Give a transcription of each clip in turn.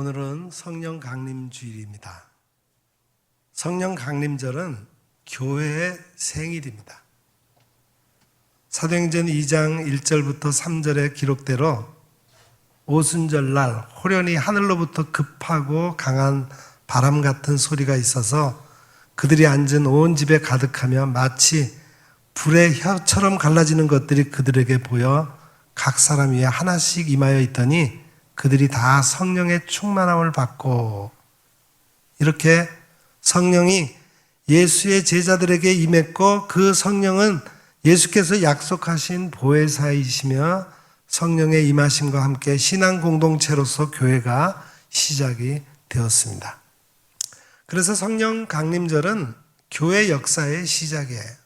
오늘은 성령 강림 주일입니다. 성령 강림절은 교회의 생일입니다. 사도행전 2장 1절부터 3절의 기록대로 오순절 날 호련히 하늘로부터 급하고 강한 바람 같은 소리가 있어서 그들이 앉은 온 집에 가득하며 마치 불의 혀처럼 갈라지는 것들이 그들에게 보여 각 사람 위에 하나씩 임하여 있더니 그들이 다 성령의 충만함을 받고 이렇게 성령이 예수의 제자들에게 임했고 그 성령은 예수께서 약속하신 보혜사이시며 성령의 임하심과 함께 신앙 공동체로서 교회가 시작이 되었습니다. 그래서 성령 강림절은 교회 역사의 시작이에요.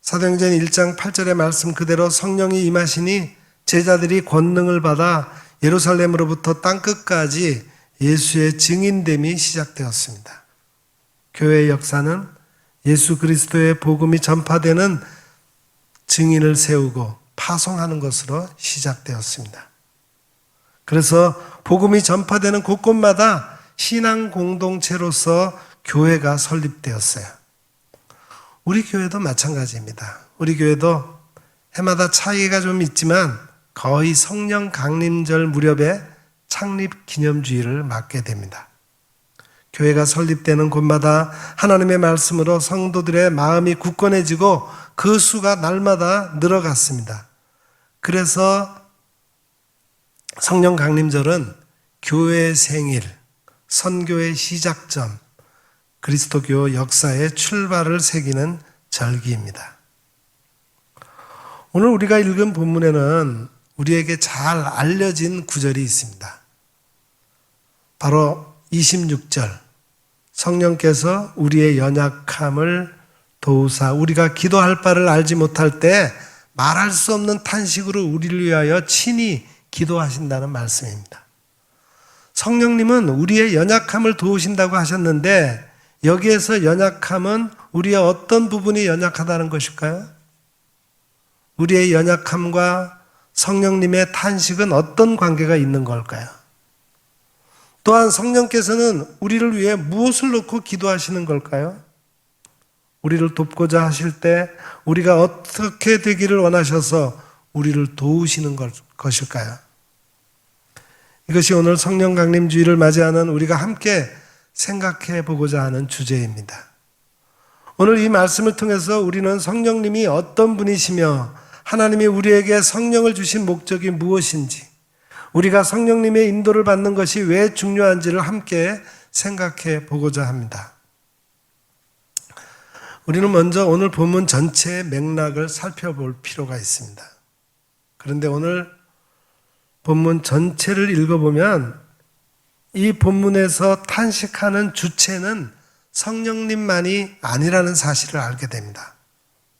사도행전 1장 8절의 말씀 그대로 성령이 임하시니 제자들이 권능을 받아 예루살렘으로부터 땅 끝까지 예수의 증인됨이 시작되었습니다. 교회의 역사는 예수 그리스도의 복음이 전파되는 증인을 세우고 파송하는 것으로 시작되었습니다. 그래서 복음이 전파되는 곳곳마다 신앙 공동체로서 교회가 설립되었어요. 우리 교회도 마찬가지입니다. 우리 교회도 해마다 차이가 좀 있지만 거의 성령 강림절 무렵에 창립 기념주의를 맞게 됩니다. 교회가 설립되는 곳마다 하나님의 말씀으로 성도들의 마음이 굳건해지고 그 수가 날마다 늘어갔습니다. 그래서 성령 강림절은 교회의 생일, 선교의 시작점, 그리스도교 역사의 출발을 새기는 절기입니다. 오늘 우리가 읽은 본문에는 우리에게 잘 알려진 구절이 있습니다. 바로 26절. 성령께서 우리의 연약함을 도우사 우리가 기도할 바를 알지 못할 때 말할 수 없는 탄식으로 우리를 위하여 친히 기도하신다는 말씀입니다. 성령님은 우리의 연약함을 도우신다고 하셨는데 여기에서 연약함은 우리의 어떤 부분이 연약하다는 것일까요? 우리의 연약함과 성령님의 탄식은 어떤 관계가 있는 걸까요? 또한 성령께서는 우리를 위해 무엇을 놓고 기도하시는 걸까요? 우리를 돕고자 하실 때 우리가 어떻게 되기를 원하셔서 우리를 도우시는 것일까요? 이것이 오늘 성령 강림 주의를 맞이하는 우리가 함께 생각해 보고자 하는 주제입니다. 오늘 이 말씀을 통해서 우리는 성령님이 어떤 분이시며 하나님이 우리에게 성령을 주신 목적이 무엇인지 우리가 성령님의 인도를 받는 것이 왜 중요한지를 함께 생각해 보고자 합니다. 우리는 먼저 오늘 본문 전체의 맥락을 살펴볼 필요가 있습니다. 그런데 오늘 본문 전체를 읽어보면 이 본문에서 탄식하는 주체는 성령님만이 아니라는 사실을 알게 됩니다.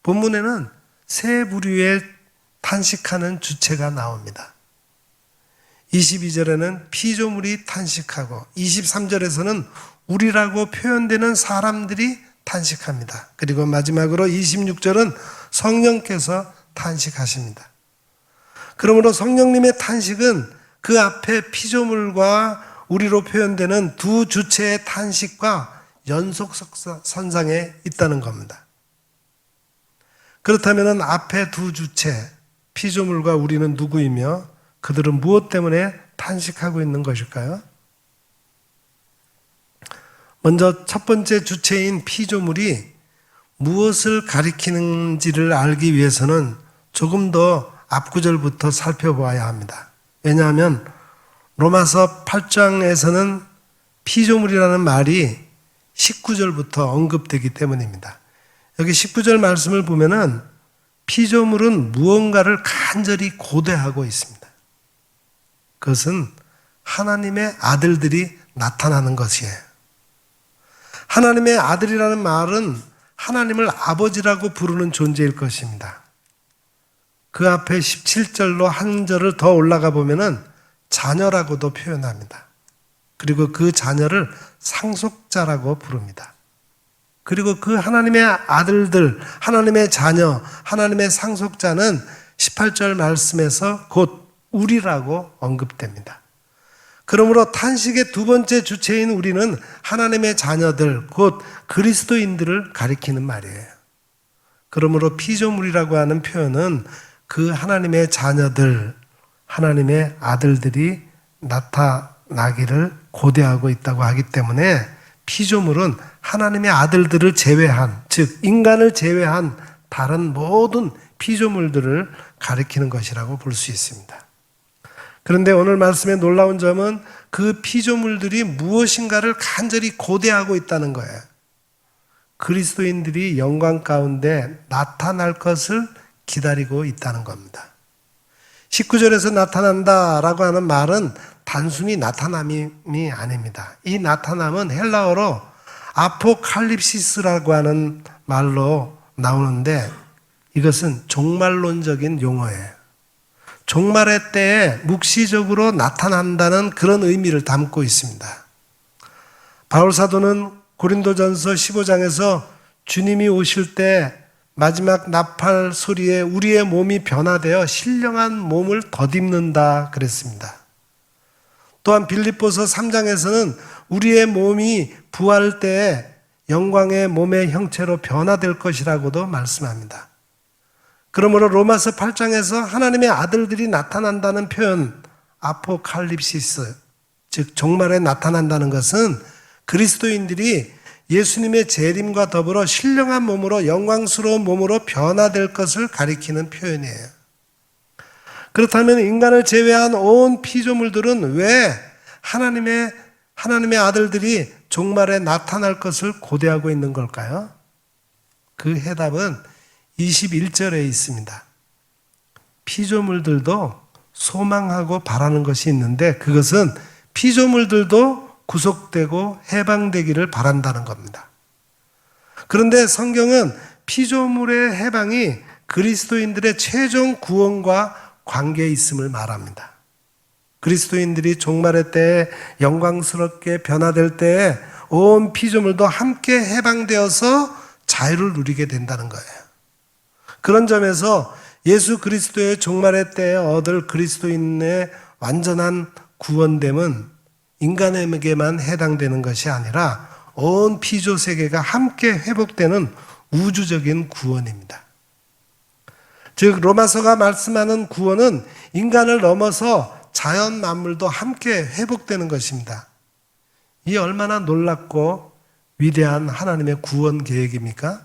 본문에는 세 부류의 탄식하는 주체가 나옵니다. 22절에는 피조물이 탄식하고 23절에서는 우리라고 표현되는 사람들이 탄식합니다. 그리고 마지막으로 26절은 성령께서 탄식하십니다. 그러므로 성령님의 탄식은 그 앞에 피조물과 우리로 표현되는 두 주체의 탄식과 연속 선상에 있다는 겁니다. 그렇다면 앞에 두 주체, 피조물과 우리는 누구이며 그들은 무엇 때문에 탄식하고 있는 것일까요? 먼저 첫 번째 주체인 피조물이 무엇을 가리키는지를 알기 위해서는 조금 더 앞구절부터 살펴보아야 합니다. 왜냐하면 로마서 8장에서는 피조물이라는 말이 19절부터 언급되기 때문입니다. 여기 19절 말씀을 보면은 피조물은 무언가를 간절히 고대하고 있습니다. 그것은 하나님의 아들들이 나타나는 것이에요. 하나님의 아들이라는 말은 하나님을 아버지라고 부르는 존재일 것입니다. 그 앞에 17절로 한 절을 더 올라가 보면은 자녀라고도 표현합니다. 그리고 그 자녀를 상속자라고 부릅니다. 그리고 그 하나님의 아들들, 하나님의 자녀, 하나님의 상속자는 18절 말씀에서 곧 우리라고 언급됩니다. 그러므로 탄식의 두 번째 주체인 우리는 하나님의 자녀들, 곧 그리스도인들을 가리키는 말이에요. 그러므로 피조물이라고 하는 표현은 그 하나님의 자녀들, 하나님의 아들들이 나타나기를 고대하고 있다고 하기 때문에 피조물은 하나님의 아들들을 제외한, 즉, 인간을 제외한 다른 모든 피조물들을 가리키는 것이라고 볼 수 있습니다. 그런데 오늘 말씀의 놀라운 점은 그 피조물들이 무엇인가를 간절히 고대하고 있다는 거예요. 그리스도인들이 영광 가운데 나타날 것을 기다리고 있다는 겁니다. 19절에서 나타난다 라고 하는 말은 단순히 나타남이 아닙니다. 이 나타남은 헬라어로 아포칼립시스라고 하는 말로 나오는데 이것은 종말론적인 용어예요. 종말의 때에 묵시적으로 나타난다는 그런 의미를 담고 있습니다. 바울 사도는 고린도전서 15장에서 주님이 오실 때 마지막 나팔 소리에 우리의 몸이 변화되어 신령한 몸을 덧입는다 그랬습니다. 또한 빌립보서 3장에서는 우리의 몸이 부활 때에 영광의 몸의 형체로 변화될 것이라고도 말씀합니다. 그러므로 로마서 8장에서 하나님의 아들들이 나타난다는 표현 아포칼립시스 즉 종말에 나타난다는 것은 그리스도인들이 예수님의 재림과 더불어 신령한 몸으로 영광스러운 몸으로 변화될 것을 가리키는 표현이에요. 그렇다면 인간을 제외한 온 피조물들은 왜 하나님의 하나님의 아들들이 종말에 나타날 것을 고대하고 있는 걸까요? 그 해답은 21절에 있습니다. 피조물들도 소망하고 바라는 것이 있는데 그것은 피조물들도 구속되고 해방되기를 바란다는 겁니다. 그런데 성경은 피조물의 해방이 그리스도인들의 최종 구원과 관계에 있음을 말합니다. 그리스도인들이 종말의 때에 영광스럽게 변화될 때에 온 피조물도 함께 해방되어서 자유를 누리게 된다는 거예요. 그런 점에서 예수 그리스도의 종말의 때에 얻을 그리스도인의 완전한 구원됨은 인간에게만 해당되는 것이 아니라 온 피조 세계가 함께 회복되는 우주적인 구원입니다. 즉 로마서가 말씀하는 구원은 인간을 넘어서 자연 만물도 함께 회복되는 것입니다. 이 얼마나 놀랍고 위대한 하나님의 구원 계획입니까?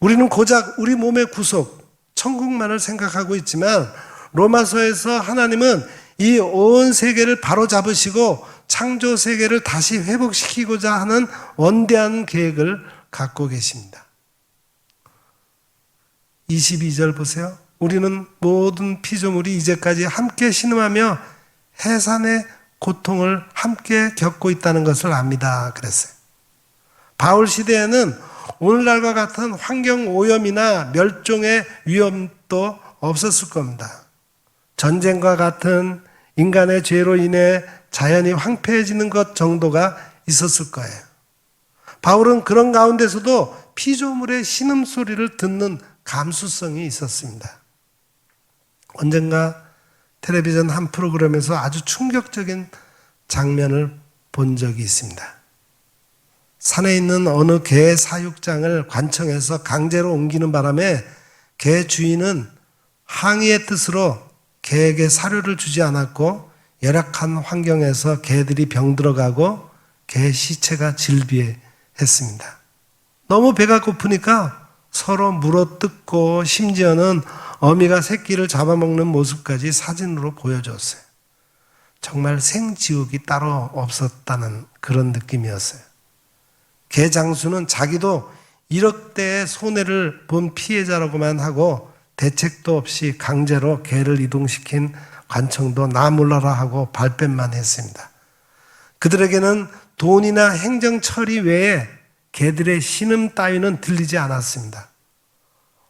우리는 고작 우리 몸의 구속, 천국만을 생각하고 있지만 로마서에서 하나님은 이 온 세계를 바로 잡으시고 창조 세계를 다시 회복시키고자 하는 원대한 계획을 갖고 계십니다. 22절 보세요. 우리는 모든 피조물이 이제까지 함께 신음하며 해산의 고통을 함께 겪고 있다는 것을 압니다. 그랬어요. 바울 시대에는 오늘날과 같은 환경 오염이나 멸종의 위험도 없었을 겁니다. 전쟁과 같은 인간의 죄로 인해 자연이 황폐해지는 것 정도가 있었을 거예요. 바울은 그런 가운데서도 피조물의 신음소리를 듣는 감수성이 있었습니다. 언젠가 텔레비전 한 프로그램에서 아주 충격적인 장면을 본 적이 있습니다. 산에 있는 어느 개 사육장을 관청해서 강제로 옮기는 바람에 개 주인은 항의의 뜻으로 개에게 사료를 주지 않았고 열악한 환경에서 개들이 병들어가고 개 시체가 질비했습니다. 너무 배가 고프니까 서로 물어 뜯고 심지어는 어미가 새끼를 잡아먹는 모습까지 사진으로 보여줬어요. 정말 생지옥이 따로 없었다는 그런 느낌이었어요. 개 장수는 자기도 1억 대의 손해를 본 피해자라고만 하고 대책도 없이 강제로 개를 이동시킨 관청도 나 몰라라 하고 발뺌만 했습니다. 그들에게는 돈이나 행정 처리 외에 개들의 신음 따위는 들리지 않았습니다.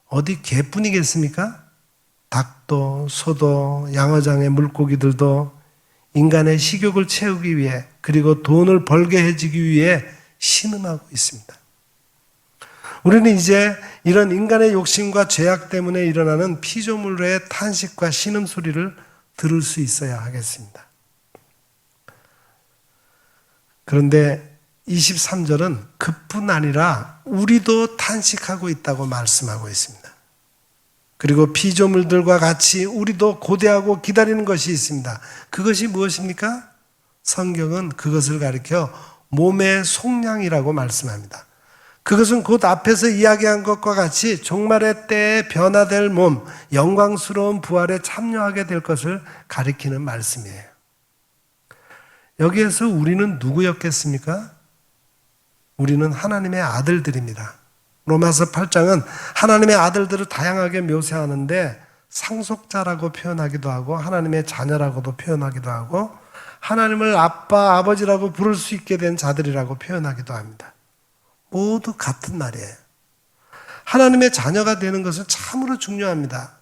어디 개뿐이겠습니까? 닭도, 소도, 양어장의 물고기들도 인간의 식욕을 채우기 위해 그리고 돈을 벌게 해지기 위해 신음하고 있습니다. 우리는 이제 이런 인간의 욕심과 죄악 때문에 일어나는 피조물의 탄식과 신음 소리를 들을 수 있어야 하겠습니다. 그런데 23절은 그뿐 아니라 우리도 탄식하고 있다고 말씀하고 있습니다. 그리고 피조물들과 같이 우리도 고대하고 기다리는 것이 있습니다. 그것이 무엇입니까? 성경은 그것을 가리켜 몸의 속량이라고 말씀합니다. 그것은 곧 앞에서 이야기한 것과 같이 종말의 때에 변화될 몸, 영광스러운 부활에 참여하게 될 것을 가리키는 말씀이에요. 여기에서 우리는 누구였겠습니까? 우리는 하나님의 아들들입니다. 로마서 8장은 하나님의 아들들을 다양하게 묘사하는데 상속자라고 표현하기도 하고 하나님의 자녀라고도 표현하기도 하고 하나님을 아빠, 아버지라고 부를 수 있게 된 자들이라고 표현하기도 합니다. 모두 같은 말이에요. 하나님의 자녀가 되는 것은 참으로 중요합니다.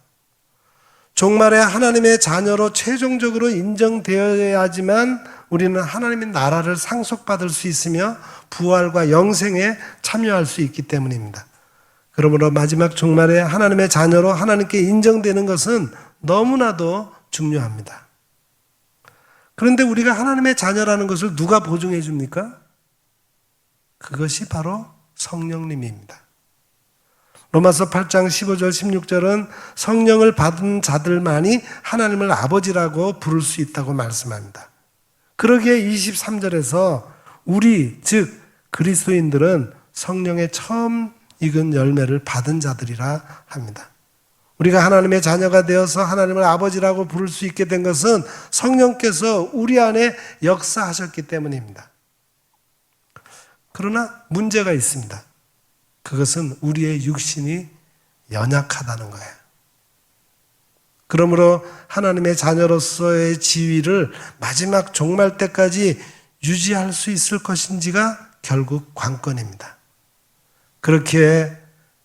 종말에 하나님의 자녀로 최종적으로 인정되어야지만 우리는 하나님의 나라를 상속받을 수 있으며 부활과 영생에 참여할 수 있기 때문입니다. 그러므로 마지막 종말에 하나님의 자녀로 하나님께 인정되는 것은 너무나도 중요합니다. 그런데 우리가 하나님의 자녀라는 것을 누가 보증해 줍니까? 그것이 바로 성령님입니다. 로마서 8장 15절 16절은 성령을 받은 자들만이 하나님을 아버지라고 부를 수 있다고 말씀합니다. 그러기에 23절에서 우리 즉 그리스도인들은 성령의 처음 익은 열매를 받은 자들이라 합니다. 우리가 하나님의 자녀가 되어서 하나님을 아버지라고 부를 수 있게 된 것은 성령께서 우리 안에 역사하셨기 때문입니다. 그러나 문제가 있습니다. 그것은 우리의 육신이 연약하다는 거예요. 그러므로 하나님의 자녀로서의 지위를 마지막 종말 때까지 유지할 수 있을 것인지가 결국 관건입니다. 그렇게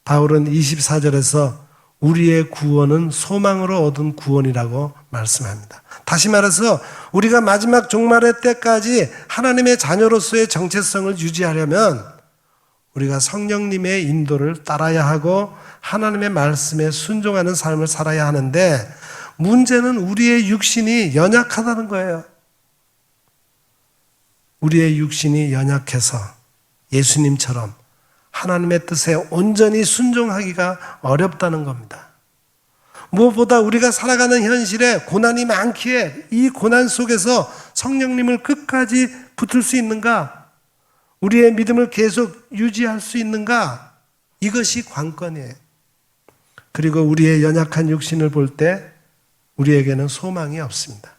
바울은 24절에서 우리의 구원은 소망으로 얻은 구원이라고 말씀합니다. 다시 말해서 우리가 마지막 종말의 때까지 하나님의 자녀로서의 정체성을 유지하려면 우리가 성령님의 인도를 따라야 하고 하나님의 말씀에 순종하는 삶을 살아야 하는데 문제는 우리의 육신이 연약하다는 거예요. 우리의 육신이 연약해서 예수님처럼 하나님의 뜻에 온전히 순종하기가 어렵다는 겁니다. 무엇보다 우리가 살아가는 현실에 고난이 많기에 이 고난 속에서 성령님을 끝까지 붙을 수 있는가? 우리의 믿음을 계속 유지할 수 있는가? 이것이 관건이에요. 그리고 우리의 연약한 육신을 볼 때 우리에게는 소망이 없습니다.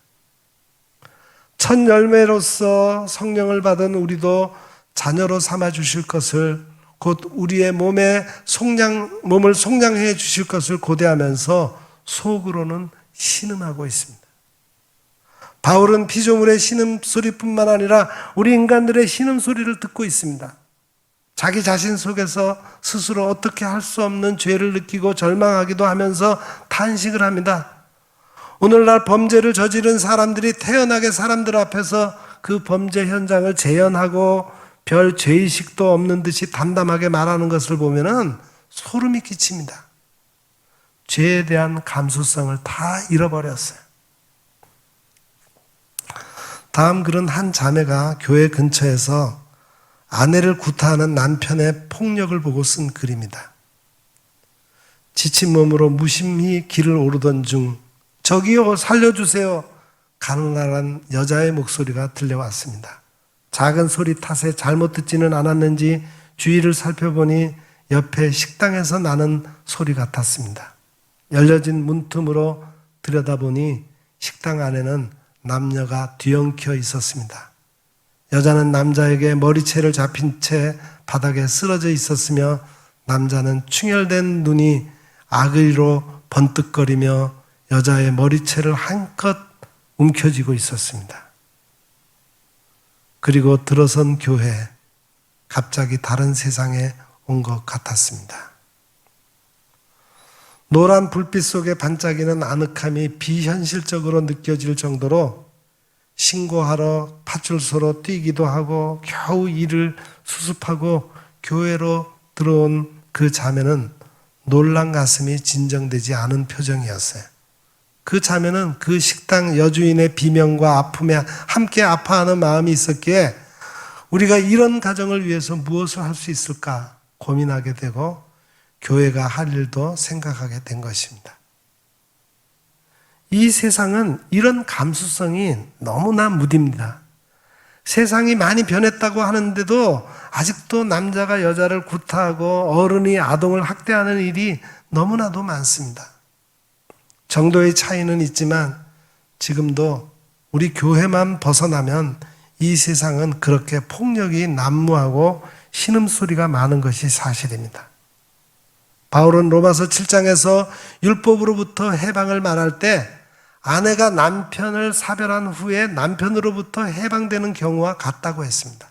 첫 열매로서 성령을 받은 우리도 자녀로 삼아 주실 것을 곧 우리의 몸에 속량 몸을 속량해 주실 것을 고대하면서 속으로는 신음하고 있습니다. 바울은 피조물의 신음 소리뿐만 아니라 우리 인간들의 신음 소리를 듣고 있습니다. 자기 자신 속에서 스스로 어떻게 할 수 없는 죄를 느끼고 절망하기도 하면서 탄식을 합니다. 오늘날 범죄를 저지른 사람들이 태연하게 사람들 앞에서 그 범죄 현장을 재현하고 별 죄의식도 없는 듯이 담담하게 말하는 것을 보면은 소름이 끼칩니다. 죄에 대한 감수성을 다 잃어버렸어요. 다음 글은 한 자매가 교회 근처에서 아내를 구타하는 남편의 폭력을 보고 쓴 글입니다. 지친 몸으로 무심히 길을 오르던 중 저기요 살려주세요 가난한 여자의 목소리가 들려왔습니다. 작은 소리 탓에 잘못 듣지는 않았는지 주위를 살펴보니 옆에 식당에서 나는 소리 같았습니다. 열려진 문틈으로 들여다보니 식당 안에는 남녀가 뒤엉켜 있었습니다. 여자는 남자에게 머리채를 잡힌 채 바닥에 쓰러져 있었으며 남자는 충혈된 눈이 악의로 번뜩거리며 여자의 머리채를 한껏 움켜쥐고 있었습니다. 그리고 들어선 교회, 갑자기 다른 세상에 온 것 같았습니다. 노란 불빛 속에 반짝이는 아늑함이 비현실적으로 느껴질 정도로 신고하러 파출소로 뛰기도 하고 겨우 일을 수습하고 교회로 들어온 그 자매는 놀란 가슴이 진정되지 않은 표정이었어요. 그 자매는 그 식당 여주인의 비명과 아픔에 함께 아파하는 마음이 있었기에 우리가 이런 가정을 위해서 무엇을 할 수 있을까 고민하게 되고 교회가 할 일도 생각하게 된 것입니다. 이 세상은 이런 감수성이 너무나 무딥니다. 세상이 많이 변했다고 하는데도 아직도 남자가 여자를 구타하고 어른이 아동을 학대하는 일이 너무나도 많습니다. 정도의 차이는 있지만 지금도 우리 교회만 벗어나면 이 세상은 그렇게 폭력이 난무하고 신음소리가 많은 것이 사실입니다. 바울은 로마서 7장에서 율법으로부터 해방을 말할 때 아내가 남편을 사별한 후에 남편으로부터 해방되는 경우와 같다고 했습니다.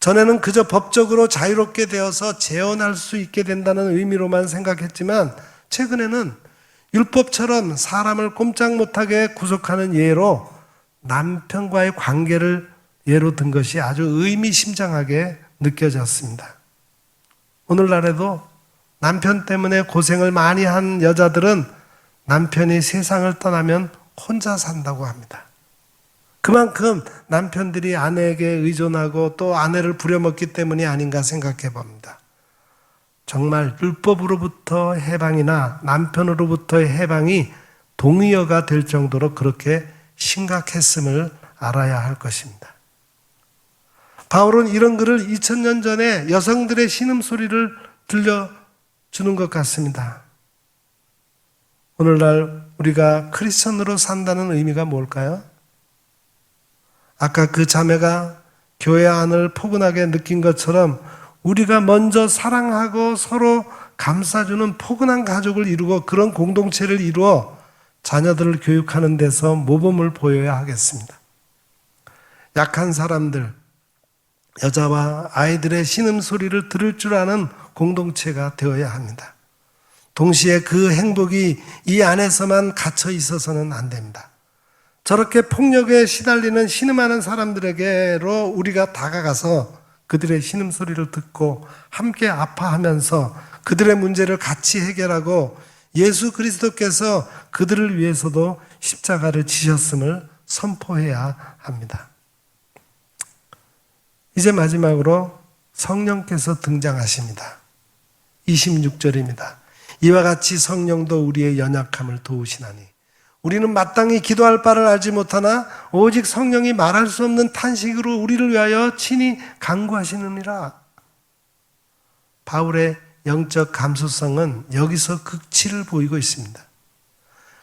전에는 그저 법적으로 자유롭게 되어서 재혼할 수 있게 된다는 의미로만 생각했지만 최근에는 율법처럼 사람을 꼼짝 못하게 구속하는 예로 남편과의 관계를 예로 든 것이 아주 의미심장하게 느껴졌습니다. 오늘날에도 남편 때문에 고생을 많이 한 여자들은 남편이 세상을 떠나면 혼자 산다고 합니다. 그만큼 남편들이 아내에게 의존하고 또 아내를 부려먹기 때문이 아닌가 생각해 봅니다. 정말 율법으로부터 해방이나 남편으로부터의 해방이 동의어가 될 정도로 그렇게 심각했음을 알아야 할 것입니다. 바울은 이런 글을 2000년 전에 여성들의 신음소리를 들려주는 것 같습니다. 오늘날 우리가 크리스천으로 산다는 의미가 뭘까요? 아까 그 자매가 교회 안을 포근하게 느낀 것처럼 우리가 먼저 사랑하고 서로 감싸주는 포근한 가족을 이루고 그런 공동체를 이루어 자녀들을 교육하는 데서 모범을 보여야 하겠습니다. 약한 사람들, 여자와 아이들의 신음소리를 들을 줄 아는 공동체가 되어야 합니다. 동시에 그 행복이 이 안에서만 갇혀 있어서는 안 됩니다. 저렇게 폭력에 시달리는 신음하는 사람들에게로 우리가 다가가서 그들의 신음소리를 듣고 함께 아파하면서 그들의 문제를 같이 해결하고 예수 그리스도께서 그들을 위해서도 십자가를 지셨음을 선포해야 합니다. 이제 마지막으로 성령께서 등장하십니다. 26절입니다. 이와 같이 성령도 우리의 연약함을 도우시나니 우리는 마땅히 기도할 바를 알지 못하나 오직 성령이 말할 수 없는 탄식으로 우리를 위하여 친히 간구하시느니라. 바울의 영적 감수성은 여기서 극치를 보이고 있습니다.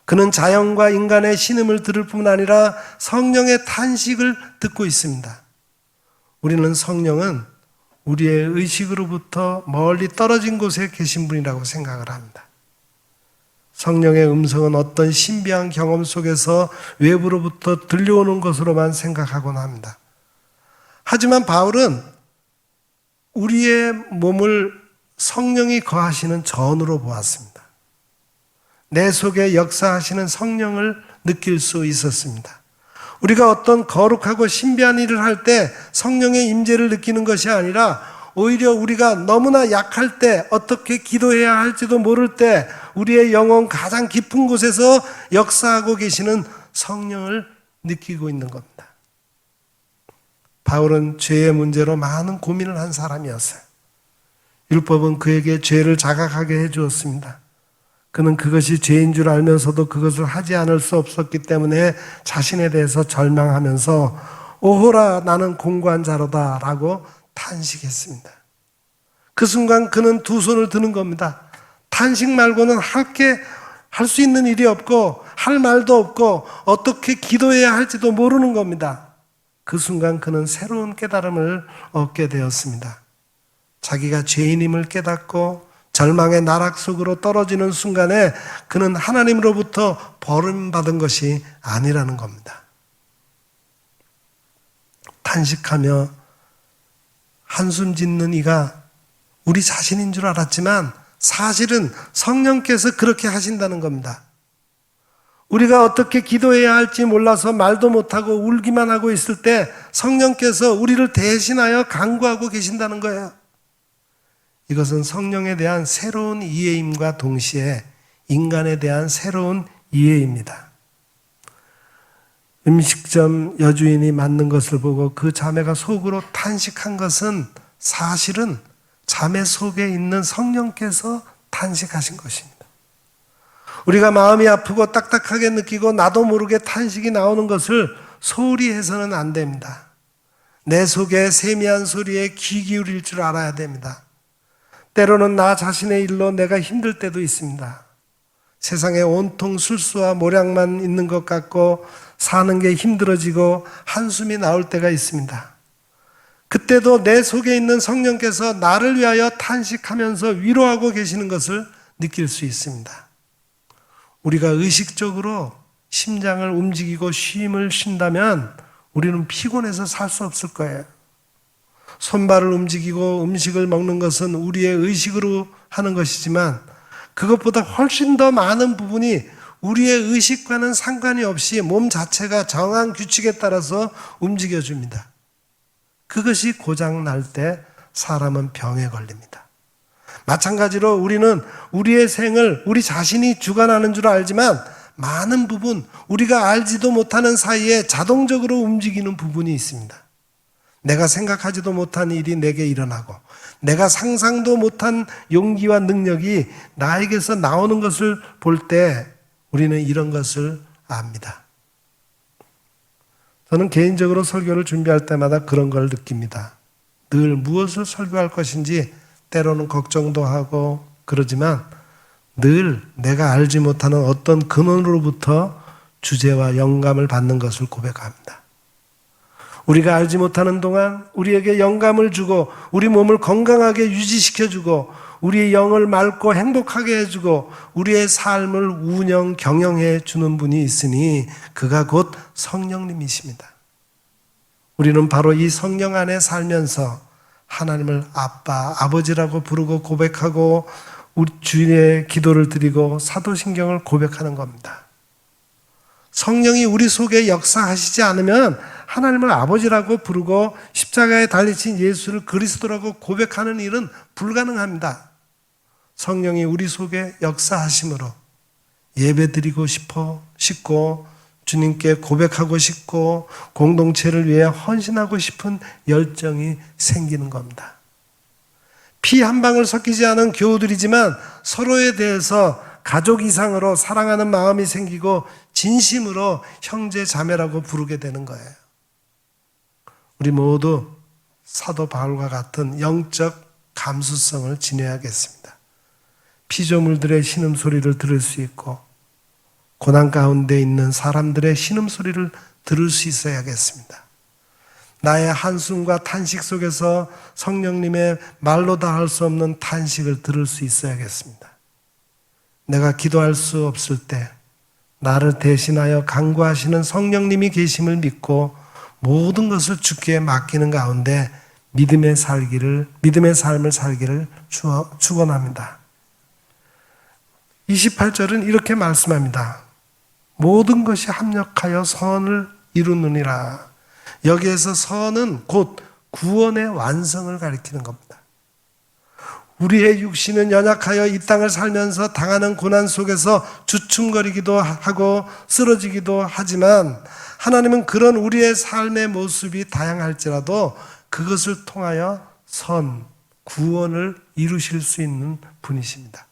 그는 자연과 인간의 신음을 들을 뿐 아니라 성령의 탄식을 듣고 있습니다. 우리는 성령은 우리의 의식으로부터 멀리 떨어진 곳에 계신 분이라고 생각을 합니다. 성령의 음성은 어떤 신비한 경험 속에서 외부로부터 들려오는 것으로만 생각하곤 합니다. 하지만 바울은 우리의 몸을 성령이 거하시는 전으로 보았습니다. 내 속에 역사하시는 성령을 느낄 수 있었습니다. 우리가 어떤 거룩하고 신비한 일을 할 때 성령의 임재를 느끼는 것이 아니라 오히려 우리가 너무나 약할 때 어떻게 기도해야 할지도 모를 때 우리의 영혼 가장 깊은 곳에서 역사하고 계시는 성령을 느끼고 있는 겁니다. 바울은 죄의 문제로 많은 고민을 한 사람이었어요. 율법은 그에게 죄를 자각하게 해 주었습니다. 그는 그것이 죄인 줄 알면서도 그것을 하지 않을 수 없었기 때문에 자신에 대해서 절망하면서 오호라 나는 공고한 자로다 라고 탄식했습니다. 그 순간 그는 두 손을 드는 겁니다. 탄식 말고는 할 게, 할 수 있는 일이 없고, 할 말도 없고, 어떻게 기도해야 할지도 모르는 겁니다. 그 순간 그는 새로운 깨달음을 얻게 되었습니다. 자기가 죄인임을 깨닫고, 절망의 나락 속으로 떨어지는 순간에 그는 하나님으로부터 버림받은 것이 아니라는 겁니다. 탄식하며 한숨 짓는 이가 우리 자신인 줄 알았지만 사실은 성령께서 그렇게 하신다는 겁니다. 우리가 어떻게 기도해야 할지 몰라서 말도 못하고 울기만 하고 있을 때 성령께서 우리를 대신하여 간구하고 계신다는 거예요. 이것은 성령에 대한 새로운 이해임과 동시에 인간에 대한 새로운 이해입니다. 음식점 여주인이 맞는 것을 보고 그 자매가 속으로 탄식한 것은 사실은 자매 속에 있는 성령께서 탄식하신 것입니다. 우리가 마음이 아프고 딱딱하게 느끼고 나도 모르게 탄식이 나오는 것을 소홀히 해서는 안 됩니다. 내 속에 세미한 소리에 귀 기울일 줄 알아야 됩니다. 때로는 나 자신의 일로 내가 힘들 때도 있습니다. 세상에 온통 술수와 모략만 있는 것 같고 사는 게 힘들어지고 한숨이 나올 때가 있습니다. 그때도 내 속에 있는 성령께서 나를 위하여 탄식하면서 위로하고 계시는 것을 느낄 수 있습니다. 우리가 의식적으로 심장을 움직이고 쉼을 쉰다면 우리는 피곤해서 살 수 없을 거예요. 손발을 움직이고 음식을 먹는 것은 우리의 의식으로 하는 것이지만 그것보다 훨씬 더 많은 부분이 우리의 의식과는 상관이 없이 몸 자체가 정한 규칙에 따라서 움직여 줍니다. 그것이 고장 날 때 사람은 병에 걸립니다. 마찬가지로 우리는 우리의 생을 우리 자신이 주관하는 줄 알지만 많은 부분 우리가 알지도 못하는 사이에 자동적으로 움직이는 부분이 있습니다. 내가 생각하지도 못한 일이 내게 일어나고 내가 상상도 못한 용기와 능력이 나에게서 나오는 것을 볼 때 우리는 이런 것을 압니다. 저는 개인적으로 설교를 준비할 때마다 그런 걸 느낍니다. 늘 무엇을 설교할 것인지 때로는 걱정도 하고 그러지만 늘 내가 알지 못하는 어떤 근원으로부터 주제와 영감을 받는 것을 고백합니다. 우리가 알지 못하는 동안 우리에게 영감을 주고 우리 몸을 건강하게 유지시켜주고 우리의 영을 맑고 행복하게 해주고 우리의 삶을 운영, 경영해 주는 분이 있으니 그가 곧 성령님이십니다. 우리는 바로 이 성령 안에 살면서 하나님을 아빠, 아버지라고 부르고 고백하고 우리 주인의 기도를 드리고 사도신경을 고백하는 겁니다. 성령이 우리 속에 역사하시지 않으면 하나님을 아버지라고 부르고 십자가에 달리신 예수를 그리스도라고 고백하는 일은 불가능합니다. 성령이 우리 속에 역사하심으로 예배드리고 싶어 싶고 주님께 고백하고 싶고 공동체를 위해 헌신하고 싶은 열정이 생기는 겁니다. 피 한 방울 섞이지 않은 교우들이지만 서로에 대해서 가족 이상으로 사랑하는 마음이 생기고 진심으로 형제 자매라고 부르게 되는 거예요. 우리 모두 사도 바울과 같은 영적 감수성을 지녀야겠습니다. 피조물들의 신음소리를 들을 수 있고 고난 가운데 있는 사람들의 신음소리를 들을 수 있어야겠습니다. 나의 한숨과 탄식 속에서 성령님의 말로 다 할 수 없는 탄식을 들을 수 있어야겠습니다. 내가 기도할 수 없을 때 나를 대신하여 강구하시는 성령님이 계심을 믿고 모든 것을 주께 맡기는 가운데 믿음의 살기를 믿음의 삶을 살기를 축원합니다. 28절은 이렇게 말씀합니다. 모든 것이 합력하여 선을 이루느니라. 여기에서 선은 곧 구원의 완성을 가리키는 겁니다. 우리의 육신은 연약하여 이 땅을 살면서 당하는 고난 속에서 주춤거리기도 하고 쓰러지기도 하지만 하나님은 그런 우리의 삶의 모습이 다양할지라도 그것을 통하여 선, 구원을 이루실 수 있는 분이십니다.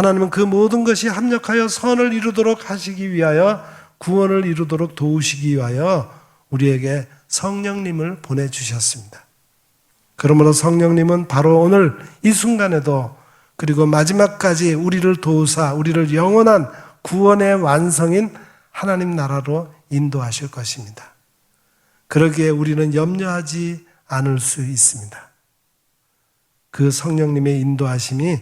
하나님은 그 모든 것이 합력하여 선을 이루도록 하시기 위하여 구원을 이루도록 도우시기 위하여 우리에게 성령님을 보내주셨습니다. 그러므로 성령님은 바로 오늘 이 순간에도 그리고 마지막까지 우리를 도우사 우리를 영원한 구원의 완성인 하나님 나라로 인도하실 것입니다. 그러기에 우리는 염려하지 않을 수 있습니다. 그 성령님의 인도하심이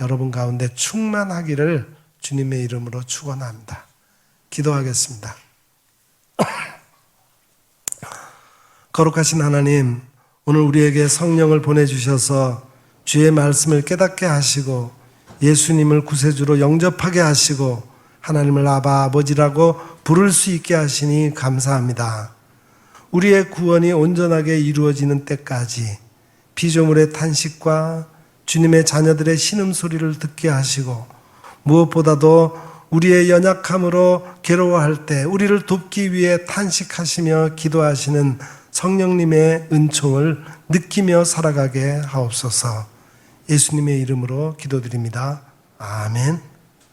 여러분 가운데 충만하기를 주님의 이름으로 축원합니다. 기도하겠습니다. 거룩하신 하나님, 오늘 우리에게 성령을 보내주셔서 주의 말씀을 깨닫게 하시고 예수님을 구세주로 영접하게 하시고 하나님을 아바 아버지라고 부를 수 있게 하시니 감사합니다. 우리의 구원이 온전하게 이루어지는 때까지 피조물의 탄식과 주님의 자녀들의 신음 소리를 듣게 하시고 무엇보다도 우리의 연약함으로 괴로워할 때 우리를 돕기 위해 탄식하시며 기도하시는 성령님의 은총을 느끼며 살아가게 하옵소서. 예수님의 이름으로 기도드립니다. 아멘.